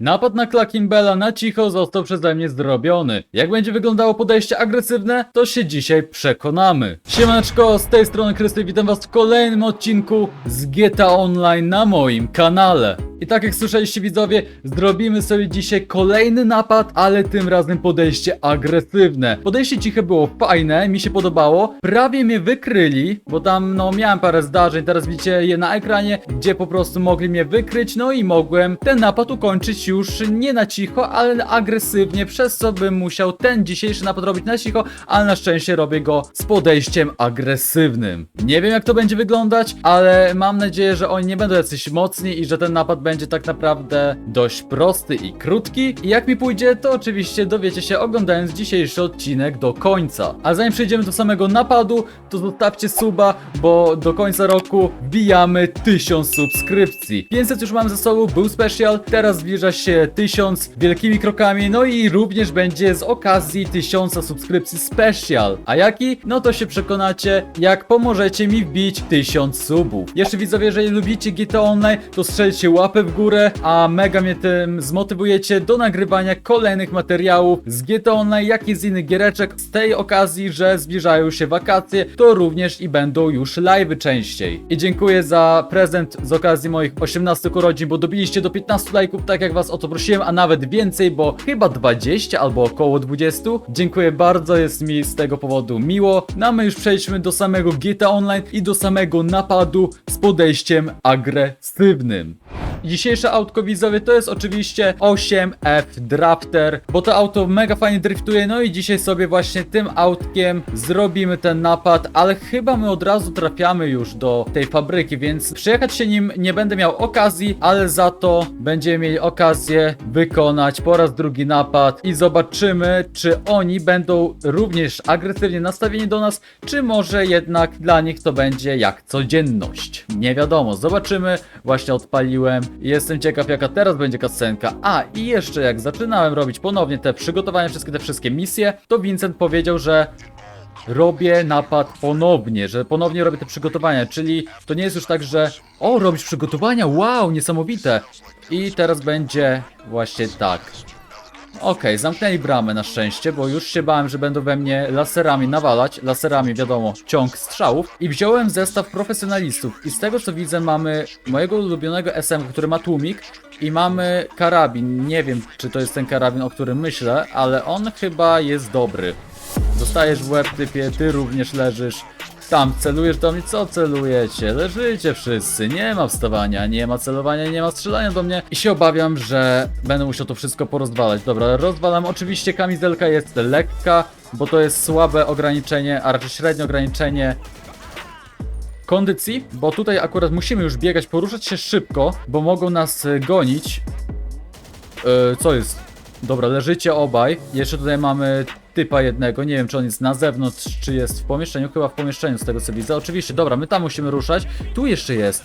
Napad na Klakimbela na cicho został przeze mnie zrobiony. Jak będzie wyglądało podejście agresywne, to się dzisiaj przekonamy. Siemaneczko, z tej strony Krysty, witam was w kolejnym odcinku z GTA Online na moim kanale. I tak jak słyszeliście widzowie, zrobimy sobie dzisiaj kolejny napad, ale tym razem podejście agresywne. Podejście ciche było fajne, mi się podobało. Prawie mnie wykryli, bo tam no miałem parę zdarzeń, teraz widzicie je na ekranie, gdzie po prostu mogli mnie wykryć, no i mogłem ten napad ukończyć już nie na cicho, ale agresywnie, przez co bym musiał ten dzisiejszy napad robić na cicho, ale na szczęście robię go z podejściem agresywnym. Nie wiem jak to będzie wyglądać, ale mam nadzieję, że oni nie będą jacyś mocni i że ten napad będzie tak naprawdę dość prosty i krótki. I jak mi pójdzie, to oczywiście dowiecie się oglądając dzisiejszy odcinek do końca. A zanim przejdziemy do samego napadu, to zostawcie suba, bo do końca roku wbijamy 1000 subskrypcji. 500 już mamy ze sobą, był special, teraz zbliża się 1000 wielkimi krokami, no i również będzie z okazji 1000 subskrypcji special. A jaki? No to się przekonacie, jak pomożecie mi wbić 1000 subów. Jeszcze widzowie, jeżeli lubicie GTA Online, to strzelcie łapę w górę, a mega mnie tym zmotywujecie do nagrywania kolejnych materiałów z GTA Online, jak i z innych giereczek. Z tej okazji, że zbliżają się wakacje, to również i będą już live'y częściej. I dziękuję za prezent z okazji moich 18 urodzin, bo dobiliście do 15 lajków, tak jak was o to prosiłem, a nawet więcej, bo chyba 20 albo około 20. Dziękuję bardzo, jest mi z tego powodu miło. No a my już przejdźmy do samego GTA Online i do samego napadu z podejściem agresywnym. Dzisiejsze autko widzowie to jest oczywiście 8F Drafter, bo to auto mega fajnie driftuje, no i dzisiaj sobie właśnie tym autkiem zrobimy ten napad, ale chyba my od razu trafiamy już do tej fabryki, więc przyjechać się nim nie będę miał okazji, ale za to będziemy mieli okazję wykonać po raz drugi napad i zobaczymy, czy oni będą również agresywnie nastawieni do nas, czy może jednak dla nich to będzie jak codzienność. Nie wiadomo, zobaczymy. Właśnie odpaliłem. Jestem ciekaw, jaka teraz będzie kasenka. A, i jeszcze jak zaczynałem robić ponownie te przygotowania, wszystkie te wszystkie misje, to Vincent powiedział, że robię napad ponownie, że ponownie robię te przygotowania, czyli to nie jest już tak, że o, robisz przygotowania, wow, niesamowite. I teraz będzie właśnie tak. Okej, zamknęli bramę na szczęście, bo już się bałem, że będą we mnie laserami nawalać. Laserami, wiadomo, ciąg strzałów. I wziąłem zestaw profesjonalistów. I z tego co widzę, mamy mojego ulubionego SM, który ma tłumik. I mamy karabin. Nie wiem, czy to jest ten karabin, o którym myślę, ale on chyba jest dobry. Dostajesz w łeb, typie, ty również leżysz. Tam celujesz do mnie, co celujecie? Leżycie wszyscy, nie ma wstawania, nie ma celowania, nie ma strzelania do mnie i się obawiam, że będę musiał to wszystko porozwalać. Dobra, rozwalam. Oczywiście kamizelka jest lekka, bo to jest słabe ograniczenie, a raczej średnie ograniczenie kondycji, bo tutaj akurat musimy już biegać, poruszać się szybko, bo mogą nas y, gonić. Yy, co jest? Dobra, leżycie obaj. Jeszcze tutaj mamy typa jednego. Nie wiem, czy on jest na zewnątrz, czy jest w pomieszczeniu. Chyba w pomieszczeniu, z tego co widzę. Oczywiście, dobra, my tam musimy ruszać. Tu jeszcze jest.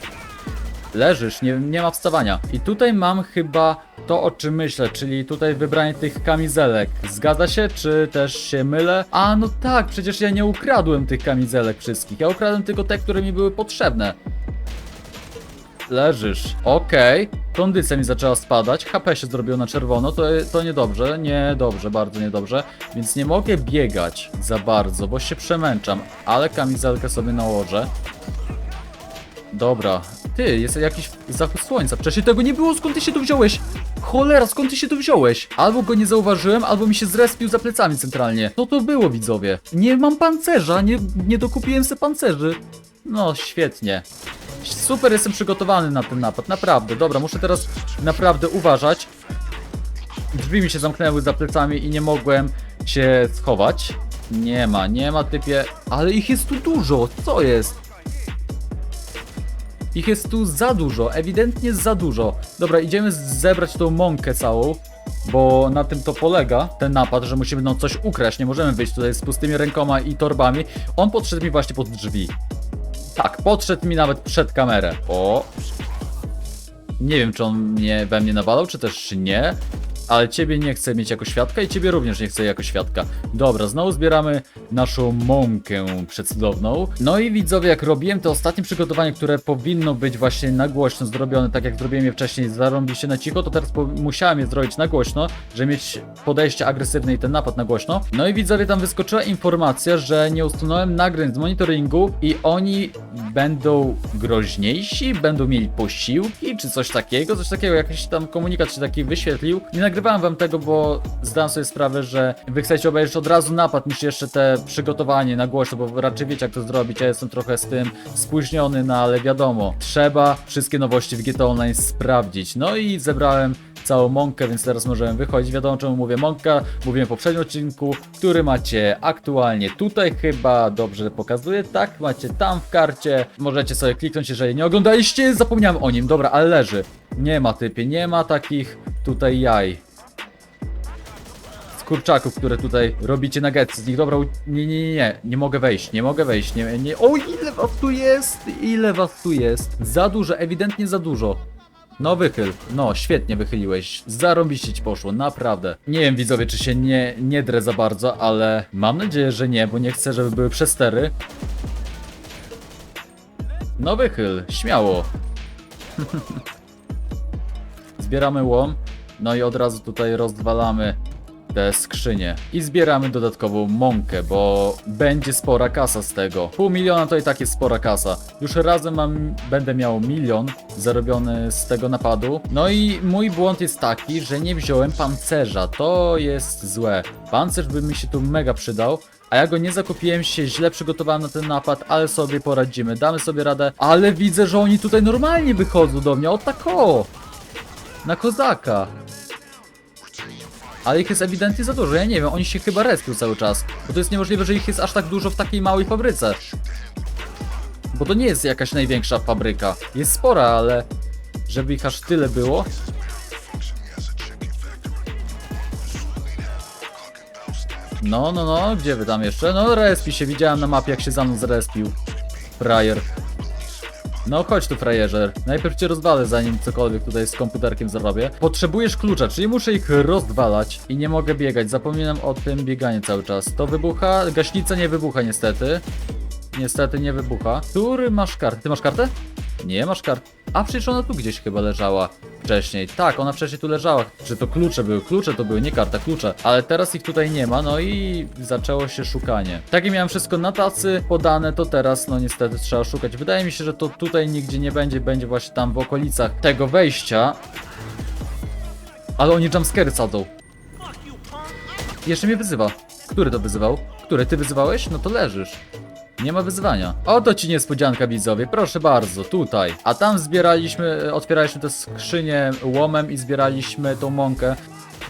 Leżysz, nie, nie ma wstawania. I tutaj mam chyba to, o czym myślę, czyli tutaj wybranie tych kamizelek. Zgadza się, czy też się mylę? A, no tak, przecież ja nie ukradłem tych kamizelek wszystkich. Ja ukradłem tylko te, które mi były potrzebne. Leżysz. Okej. Kondycja mi zaczęła spadać. HP się zrobiło na czerwono. To, to niedobrze. Niedobrze, bardzo niedobrze. Więc nie mogę biegać za bardzo, bo się przemęczam. Ale kamizelkę sobie nałożę. Dobra. Ty, jest jakiś zachód słońca. Wcześniej tego nie było. Skąd ty się tu wziąłeś? Cholera, skąd ty się tu wziąłeś? Albo go nie zauważyłem, albo mi się zrespił za plecami centralnie. Co to było, widzowie? Nie mam pancerza, nie, nie dokupiłem sobie pancerzy. No, świetnie. Super jestem przygotowany na ten napad, naprawdę. Dobra, muszę teraz naprawdę uważać. Drzwi mi się zamknęły za plecami i nie mogłem się schować. Nie ma, nie ma typie. Ale ich jest tu dużo, co jest? Ich jest tu za dużo, ewidentnie za dużo. Dobra, idziemy zebrać tą mąkę całą, bo na tym to polega, ten napad, że musimy no coś ukraść, nie możemy wyjść tutaj z pustymi rękoma i torbami. On podszedł mi właśnie pod drzwi. Tak, podszedł mi nawet przed kamerę. O. Nie wiem, czy on mnie we mnie nawalał, czy też nie. Ale ciebie nie chcę mieć jako świadka i ciebie również nie chcę jako świadka. Dobra, znowu zbieramy naszą mąkę przecudowną. No i widzowie, jak robiłem to ostatnie przygotowanie, które powinno być właśnie na głośno zrobione, tak jak zrobiłem je wcześniej, zarąbiście na cicho, to teraz musiałem je zrobić na głośno, żeby mieć podejście agresywne i ten napad na głośno. No i widzowie, tam wyskoczyła informacja, że nie usunąłem nagrań z monitoringu i oni będą groźniejsi, będą mieli posiłki, czy coś takiego, coś takiego, jakiś tam komunikat się taki wyświetlił. Nie nagrywałem wam tego, bo zdałem sobie sprawę, że wy chcecie obejrzeć od razu napad, niż jeszcze te przygotowanie na głośno, bo raczej wiecie jak to zrobić, ja jestem trochę z tym spóźniony, no ale wiadomo, trzeba wszystkie nowości w GTA Online sprawdzić. No i zebrałem całą mąkę, więc teraz możemy wychodzić. Wiadomo czemu mówię mąka, mówiłem w poprzednim odcinku, który macie aktualnie tutaj chyba, dobrze pokazuje, tak, macie tam w karcie, możecie sobie kliknąć, jeżeli nie oglądaliście, zapomniałem o nim, dobra, ale leży. Nie ma typie, nie ma takich tutaj jaj. Kurczaków, które tutaj robicie nuggetsy z nich, dobra, nie, nie, nie, nie, nie mogę wejść, nie mogę wejść, nie, nie, o ile was tu jest, ile was tu jest, za dużo, ewidentnie za dużo. No wychyl, no świetnie wychyliłeś, zarąbiście ci poszło, naprawdę. Nie wiem widzowie, czy się nie, nie drę za bardzo, ale mam nadzieję, że nie, bo nie chcę, żeby były przestery. No wychyl, śmiało. Zbieramy łom, no i od razu tutaj rozwalamy te skrzynie. I zbieramy dodatkową mąkę, bo będzie spora kasa z tego. Pół miliona to i tak jest spora kasa. Już razem mam, będę miał milion zarobiony z tego napadu. No i mój błąd jest taki, że nie wziąłem pancerza. To jest złe. Pancerz by mi się tu mega przydał. A ja go nie zakupiłem się, źle przygotowałem na ten napad, ale sobie poradzimy, damy sobie radę. Ale widzę, że oni tutaj normalnie wychodzą do mnie, o tak o! Na kozaka. Ale ich jest ewidentnie za dużo, ja nie wiem, oni się chyba respią cały czas. Bo to jest niemożliwe, że ich jest aż tak dużo w takiej małej fabryce. Bo to nie jest jakaś największa fabryka. Jest spora, ale żeby ich aż tyle było. No, no, no, gdzie wy tam jeszcze? No, respi się, widziałem na mapie, jak się za mną zrespił. Frajer. No chodź tu frajerze. Najpierw cię rozwalę zanim cokolwiek tutaj z komputerkiem zrobię. Potrzebujesz klucza, czyli muszę ich rozwalać i nie mogę biegać. Zapominam o tym bieganiu cały czas. To wybucha, gaśnica nie wybucha niestety. Niestety nie wybucha. Który masz kartę? Ty masz kartę? Nie masz kart. A przecież ona tu gdzieś chyba leżała wcześniej. Tak, ona wcześniej tu leżała. Czy to klucze były? Klucze to były, nie karta, klucze. Ale teraz ich tutaj nie ma, no i zaczęło się szukanie. Takie miałem wszystko na tacy podane, to teraz no niestety trzeba szukać. Wydaje mi się, że to tutaj nigdzie nie będzie, będzie właśnie tam w okolicach tego wejścia. Ale oni jumpscary sadzą. Jeszcze mnie wyzywa. Który to wyzywał? Który? Ty wyzywałeś? No to leżysz. Nie ma wyzwania. Oto ci niespodzianka widzowie, proszę bardzo, tutaj. A tam zbieraliśmy, otwieraliśmy te skrzynie łomem i zbieraliśmy tą mąkę.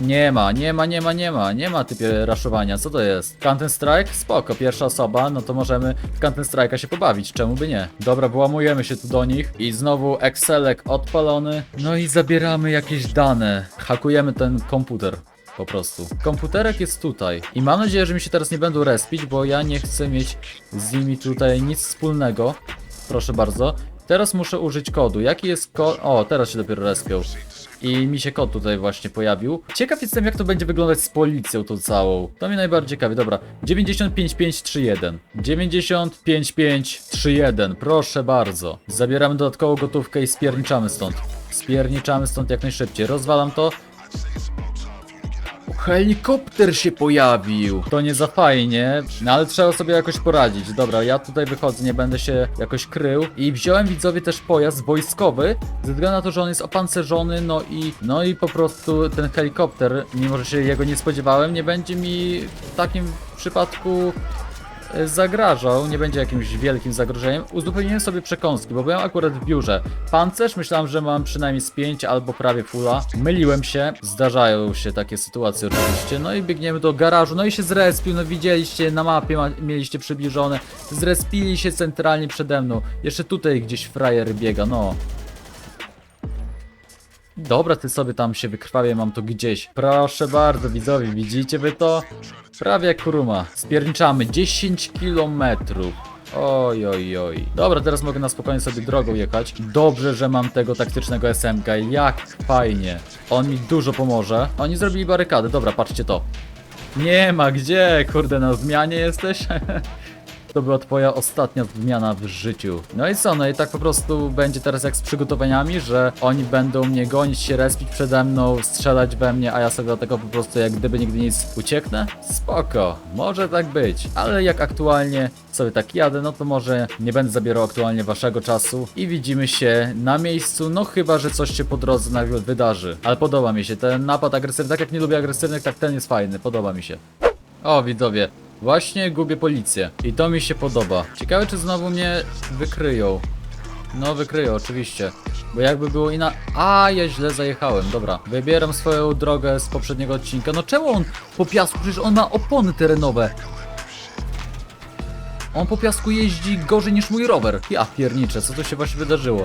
Nie ma, nie ma, nie ma, nie ma, nie ma typie raszowania, co to jest? Counter Strike? Spoko, pierwsza osoba, no to możemy w Counter Strike'a się pobawić, czemu by nie? Dobra, wyłamujemy się tu do nich i znowu Excelek odpalony, no i zabieramy jakieś dane, hakujemy ten komputer. Po prostu. Komputerek jest tutaj. I mam nadzieję, że mi się teraz nie będą respić, bo ja nie chcę mieć z nimi tutaj nic wspólnego. Proszę bardzo. Teraz muszę użyć kodu. Jaki jest kod? O, teraz się dopiero respią. I mi się kod tutaj właśnie pojawił. Ciekaw jestem, jak to będzie wyglądać z policją tą całą. To mnie najbardziej ciekawi. Dobra, 95531. 95531. Proszę bardzo. Zabieramy dodatkową gotówkę i spierniczamy stąd. Spierniczamy stąd jak najszybciej. Rozwalam to. Helikopter się pojawił! To nie za fajnie, no ale trzeba sobie jakoś poradzić. Dobra, ja tutaj wychodzę, nie będę się jakoś krył. I wziąłem widzowie też pojazd wojskowy, ze względu na to, że on jest opancerzony, no i no i po prostu ten helikopter, mimo że się jego nie spodziewałem, nie będzie mi w takim przypadku zagrażał, nie będzie jakimś wielkim zagrożeniem. Uzupełniłem sobie przekąski, bo byłem akurat w biurze. Pancerz myślałem, że mam przynajmniej z 5 albo prawie fulla. Myliłem się, zdarzają się takie sytuacje oczywiście. No i biegniemy do garażu, no i się zrespił, no widzieliście na mapie, ma, mieliście przybliżone. Zrespili się centralnie przede mną. Jeszcze tutaj gdzieś frajer biega, no. Dobra, ty sobie tam się wykrwawię, mam to gdzieś. Proszę bardzo, widzowie, widzicie wy to? Prawie jak kuruma. Spierniczamy 10 kilometrów. Oj, oj, oj. Dobra, teraz mogę na spokojnie sobie drogą jechać. Dobrze, że mam tego taktycznego SMG. Jak fajnie. On mi dużo pomoże. Oni zrobili barykady. Dobra, patrzcie to. Nie ma gdzie, kurde, na zmianie jesteś? To była twoja ostatnia zmiana w życiu. No i co, no i tak po prostu będzie teraz jak z przygotowaniami, że oni będą mnie gonić, się respić przede mną, strzelać we mnie, a ja sobie dlatego po prostu jak gdyby nigdy nic ucieknę? Spoko, może tak być. Ale jak aktualnie sobie tak jadę, no to może nie będę zabierał aktualnie waszego czasu i widzimy się na miejscu, no chyba, że coś się po drodze nagle wydarzy. Ale podoba mi się ten napad agresywny, tak jak nie lubię agresywnych, tak ten jest fajny, podoba mi się. O, widzowie, właśnie gubię policję. I to mi się podoba. Ciekawe, czy znowu mnie wykryją. No, wykryją, oczywiście. Bo jakby było inna... A, ja źle zajechałem, dobra. Wybieram swoją drogę z poprzedniego odcinka. No czemu on po piasku? Przecież on ma opony terenowe. On po piasku jeździ gorzej niż mój rower. Ja pierniczę, co tu się właśnie wydarzyło?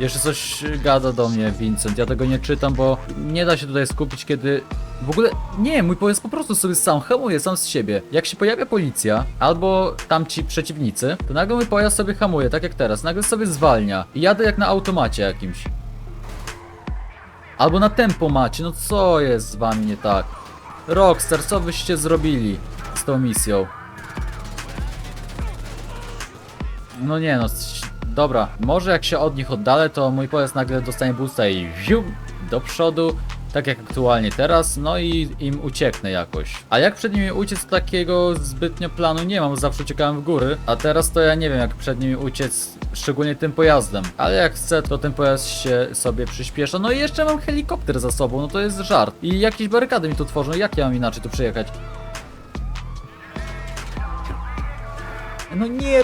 Jeszcze coś gada do mnie Vincent, ja tego nie czytam, bo nie da się tutaj skupić, kiedy... W ogóle, nie, mój pojazd po prostu sobie sam hamuje, sam z siebie. Jak się pojawia policja, albo tamci przeciwnicy, to nagle mój pojazd sobie hamuje, tak jak teraz, nagle sobie zwalnia. I jadę jak na automacie jakimś. Albo na tempomacie, no co jest z wami nie tak? Rockstar, co wyście zrobili z tą misją? No nie no, dobra, może jak się od nich oddalę, to mój pojazd nagle dostanie boosta i wziu do przodu, tak jak aktualnie teraz, no i im ucieknę jakoś. A jak przed nimi uciec, takiego zbytnio planu nie mam, zawsze uciekałem w góry, a teraz to ja nie wiem jak przed nimi uciec, szczególnie tym pojazdem. Ale jak chcę, to ten pojazd się sobie przyspiesza, no i jeszcze mam helikopter za sobą, no to jest żart. I jakieś barykady mi tu tworzą, jak ja mam inaczej tu przejechać? No nie...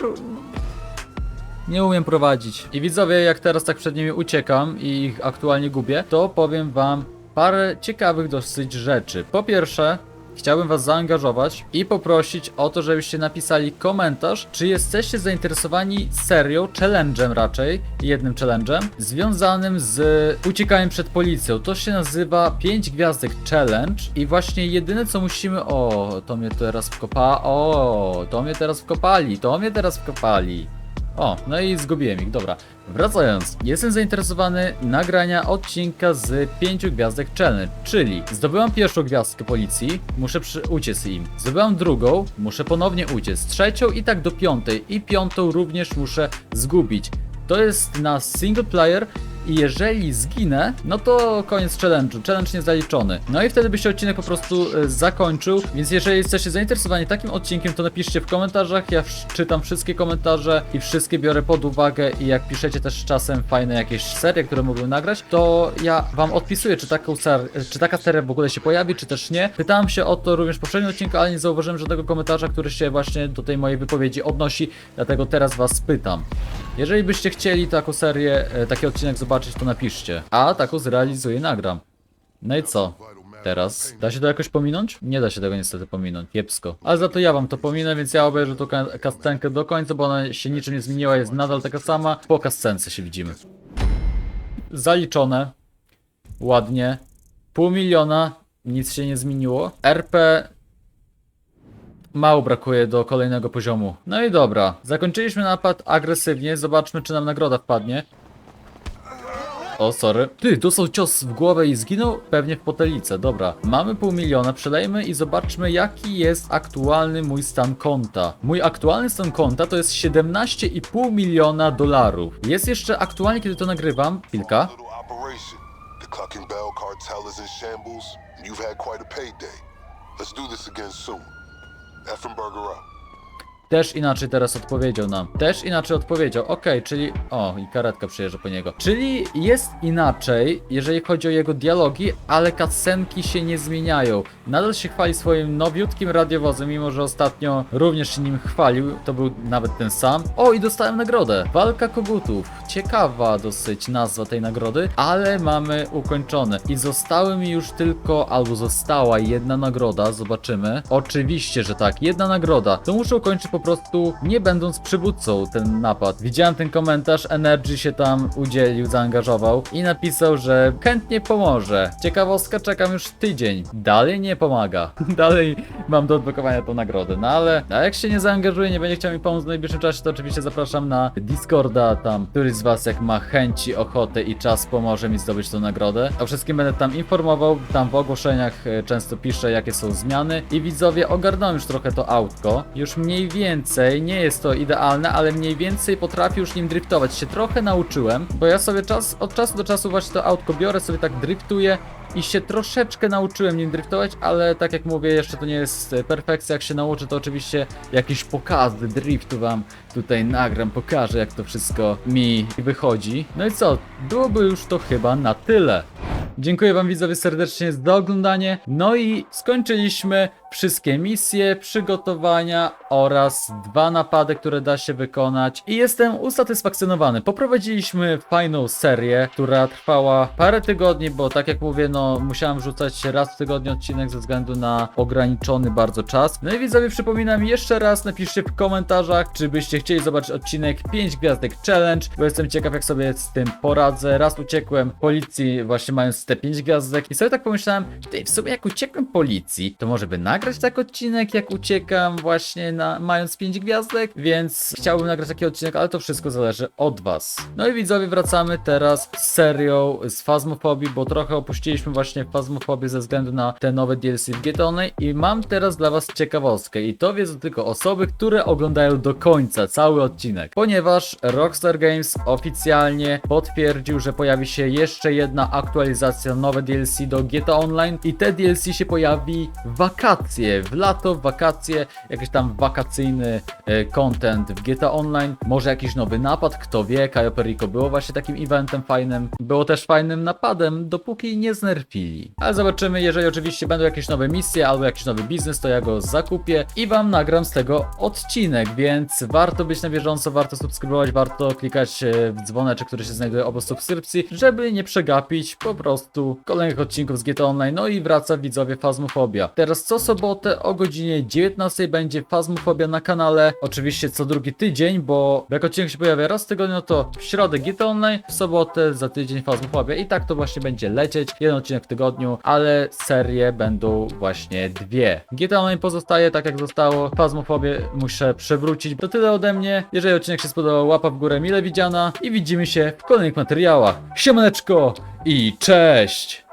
nie umiem prowadzić. I widzowie, jak teraz tak przed nimi uciekam i ich aktualnie gubię, to powiem wam parę ciekawych dosyć rzeczy. Po pierwsze, chciałbym was zaangażować i poprosić o to, żebyście napisali komentarz, czy jesteście zainteresowani serią, challenge'em raczej, jednym challenge'em, związanym z uciekaniem przed policją. To się nazywa 5 gwiazdek challenge i właśnie jedyne co musimy... O, to mnie teraz wkopa... O, to mnie teraz wkopali, to mnie teraz wkopali. O, no i zgubiłem ich, dobra. Wracając, jestem zainteresowany nagrania odcinka z 5 gwiazdek challenge, czyli zdobyłam pierwszą gwiazdkę policji, muszę przy... uciec im. Zdobyłam drugą, muszę ponownie uciec. Trzecią i tak do piątej. I piątą również muszę zgubić. To jest na single player i jeżeli zginę, no to koniec challenge'u. Challenge niezaliczony. No i wtedy by się odcinek po prostu e, zakończył. Więc jeżeli jesteście zainteresowani takim odcinkiem, to napiszcie w komentarzach. Ja czytam wszystkie komentarze i wszystkie biorę pod uwagę. I jak piszecie też czasem fajne jakieś serie, które mógłbym nagrać, to ja wam odpisuję, czy, taką ser- czy taka seria w ogóle się pojawi, czy też nie. Pytałem się o to również w poprzednim odcinku, ale nie zauważyłem żadnego komentarza, który się właśnie do tej mojej wypowiedzi odnosi. Dlatego teraz was pytam. Jeżeli byście chcieli taką serię, e, taki odcinek zobaczyć, to napiszcie. A taką zrealizuję, nagram. No i co? Teraz. Da się to jakoś pominąć? Nie da się tego niestety pominąć. Kiepsko. Ale za to ja wam to pominę, więc ja obejrzę tą ka- kascenkę do końca, bo ona się niczym nie zmieniła, jest nadal taka sama. Po kascence się widzimy. Zaliczone. Ładnie. Pół miliona. Nic się nie zmieniło. RP Mało brakuje do kolejnego poziomu. No i dobra, zakończyliśmy napad agresywnie, zobaczmy czy nam nagroda wpadnie. O, sorry. Ty, dostał cios w głowę i zginął? Pewnie w potelicę, dobra. Mamy pół miliona, przelejmy i zobaczmy jaki jest aktualny mój stan konta. Mój aktualny stan konta to jest 17,5 miliona dolarów. Jest jeszcze aktualnie, kiedy to nagrywam, chwilka. You've had quite a payday. Let's do this again soon. Effenberger up. Też inaczej teraz odpowiedział nam. Też inaczej odpowiedział. Okej, czyli. O, i karetka przyjeżdża po niego. Czyli jest inaczej, jeżeli chodzi o jego dialogi, ale cutscenki się nie zmieniają. Nadal się chwali swoim nowiutkim radiowozem, mimo że ostatnio również się nim chwalił. To był nawet ten sam. O, i dostałem nagrodę. Walka kogutów. Ciekawa dosyć nazwa tej nagrody, ale mamy ukończone. I zostały mi już tylko, albo została jedna nagroda, zobaczymy. Oczywiście, że tak, jedna nagroda. To muszę ukończyć po prostu nie będąc przywódcą ten napad. Widziałem ten komentarz, Energy się tam udzielił, zaangażował i napisał, że chętnie pomoże. Ciekawostka, czekam już tydzień. Dalej nie pomaga. Dalej mam do odblokowania tą nagrodę. No ale a jak się nie zaangażuje, nie będzie chciał mi pomóc w najbliższym czasie, to oczywiście zapraszam na Discorda. Tam któryś z was jak ma chęci, ochotę i czas pomoże mi zdobyć tą nagrodę. O wszystkim będę tam informował. Tam w ogłoszeniach e, często piszę jakie są zmiany i widzowie ogarną już trochę to autko. Już mniej więcej, nie jest to idealne, ale mniej więcej potrafię już nim driftować. Się trochę nauczyłem, bo ja sobie czas od czasu do czasu właśnie to autko biorę, sobie tak driftuję i się troszeczkę nauczyłem nim driftować, ale tak jak mówię, jeszcze to nie jest e, perfekcja. Jak się nauczę, to oczywiście jakieś pokazy driftu wam tutaj nagram, pokażę jak to wszystko mi wychodzi. No i co, byłoby już to chyba na tyle. Dziękuję wam widzowie serdecznie za oglądanie. No i skończyliśmy wszystkie misje, przygotowania oraz dwa napady, które da się wykonać. I jestem usatysfakcjonowany. Poprowadziliśmy fajną serię, która trwała parę tygodni, bo tak jak mówię, no musiałem wrzucać raz w tygodniu odcinek ze względu na ograniczony bardzo czas. No i widzowie przypominam jeszcze raz, napiszcie w komentarzach, czy byście chcieli zobaczyć odcinek 5 gwiazdek challenge, bo jestem ciekaw jak sobie z tym poradzę. Raz uciekłem policji właśnie mając te 5 gwiazdek i sobie tak pomyślałem, ty w sumie jak uciekłem policji, to może by nagrać tak odcinek, jak uciekam właśnie na, mając 5 gwiazdek, więc chciałbym nagrać taki odcinek, ale to wszystko zależy od was. No i widzowie wracamy teraz z serią z Fazmofobii, bo trochę opuściliśmy właśnie Fazmofobię ze względu na te nowe DLC w Get Online i mam teraz dla was ciekawostkę i to wiedzą tylko osoby, które oglądają do końca cały odcinek, ponieważ Rockstar Games oficjalnie potwierdził, że pojawi się jeszcze jedna aktualizacja, nowe DLC do GTA Online i te DLC się pojawi w wakacje, w lato, w wakacje, jakiś tam wakacyjny e, content w GTA Online, może jakiś nowy napad, kto wie, Cayo Perico było właśnie takim eventem fajnym, było też fajnym napadem, dopóki nie znerfili. Ale zobaczymy, jeżeli oczywiście będą jakieś nowe misje albo jakiś nowy biznes, to ja go zakupię i wam nagram z tego odcinek, więc warto być na bieżąco, warto subskrybować, warto klikać e, dzwoneczek, który się znajduje obok subskrypcji, żeby nie przegapić po prostu kolejnych odcinków z GTA Online. No i wraca widzowie Fazmofobia. Teraz co sobotę o godzinie 19 będzie Fazmofobia na kanale. Oczywiście co drugi tydzień, bo jak odcinek się pojawia raz w tygodniu, to w środę GTA Online, w sobotę za tydzień Fazmofobia i tak to właśnie będzie lecieć. Jeden odcinek w tygodniu, ale serie będą właśnie dwie. GTA Online pozostaje tak jak zostało. Fazmofobię muszę przewrócić. To tyle ode mnie. Jeżeli odcinek się spodobał, łapa w górę mile widziana i widzimy się w kolejnych materiałach. Siemaneczko i cześć!